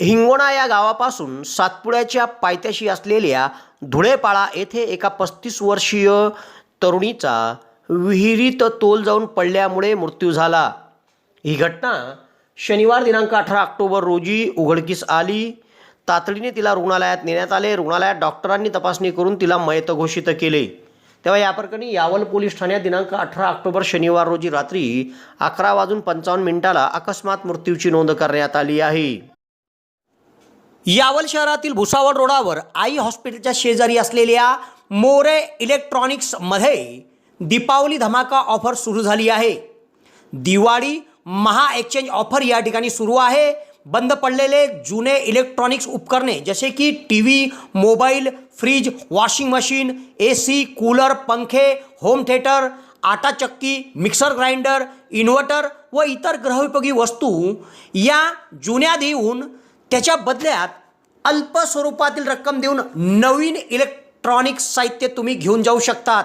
हिंगोणा या गावापासून सातपुड्याच्या पायथ्याशी असलेल्या धुळेपाळा येथे एका पस्तीस वर्षीय तरुणीचा विहिरीत तोल जाऊन पडल्यामुळे मृत्यू झाला. ही घटना शनिवार दिनांक अठरा ऑक्टोबर रोजी उघडकीस आली. तातडीने तिला रुग्णालयात नेण्यात आले. रुग्णालयात डॉक्टरांनी तपासणी करून तिला मयत घोषित केले. तेव्हा या प्रकरणी यावल पोलीस ठाण्यात दिनांक अठरा ऑक्टोबर शनिवार रोजी रात्री अकरा वाजून पंचावन्न मिनिटाला अकस्मात मृत्यूची नोंद करण्यात आली आहे. यावल शहरातील भुसावळ रोडावर आई हॉस्पिटलच्या शेजारी असलेल्या मोरे इलेक्ट्रॉनिक्समध्ये दीपावली धमाका ऑफर सुरू झाली आहे. दिवाळी महा एक्सचेंज ऑफर या ठिकाणी सुरू आहे. बंद पडलेले जुने इलेक्ट्रॉनिक्स उपकरणे जसे की T V mobile fridge washing machine A C cooler पंखे होम थिएटर आटा चक्की मिक्सर ग्राइंडर इन्व्हर्टर व इतर ग्रहोपयोगी वस्तू या जुन्या देऊन त्याच्या बदल्यात अल्प स्वरूपातील रक्कम देऊन नवीन इलेक्ट्रॉनिक साहित्य तुम्ही घेऊन जाऊ शकतात.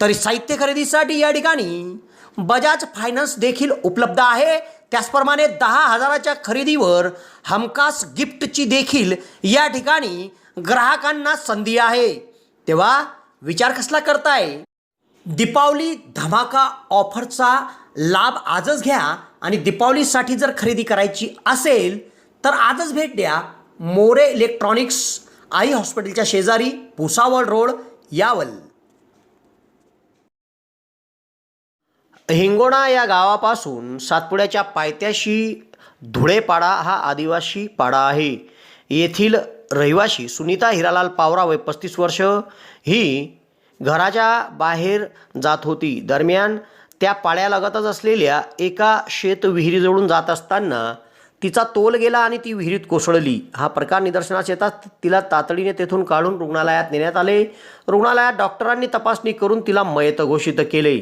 तरी साहित्य खरेदीसाठी या ठिकाणी बजाज फायनान्स देखील उपलब्ध आहे. त्याचप्रमाणे दहा हजाराच्या खरेदीवर हमखास गिफ्टची देखील या ठिकाणी ग्राहकांना संधी आहे. तेव्हा विचार कसला करताय? दीपावली धमाका ऑफरचा लाभ आजच घ्या आणि दीपावलीसाठी जर खरेदी करायची असेल तर आजच भेट द्या मोरे इलेक्ट्रॉनिक्स आई हॉस्पिटलच्या शेजारी भुसावळ रोड यावल. हिंगोणा या गावापासून सातपुड्याच्या पायथ्याशी धुळेपाडा हा आदिवासी पाडा आहे. येथील रहिवाशी सुनीता हिरालाल पावरा वय पस्तीस वर्ष. ही घराच्या बाहेर जात होती. दरम्यान त्या पाड्यालगतच असलेल्या एका शेतविहिरीजवळून जात असताना तिचा तोल गेला आणि ती विहिरीत कोसळली. हा प्रकार निदर्शनास येताच तिला तातडीने तेथून काढून रुग्णालयात नेण्यात आले. रुग्णालयात डॉक्टरांनी तपासणी करून तिला मयत घोषित केले.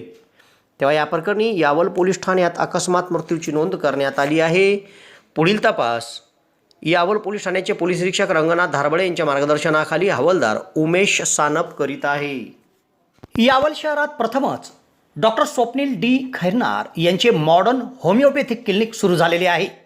तेव्हा या प्रकरणी यावल पोलीस ठाण्यात अकस्मात मृत्यूची नोंद करण्यात आली आहे. पुढील तपास. यावल पोलीस ठाण्याचे पोलीस निरीक्षक रंगनाथ धारबळे यांच्या मार्गदर्शनाखाली हवालदार उमेश सानप करीत आहे. यावल शहरात प्रथमच डॉक्टर स्वप्नील डी खैरनार यांचे मॉडर्न होमिओपॅथिक क्लिनिक सुरू झालेले आहे.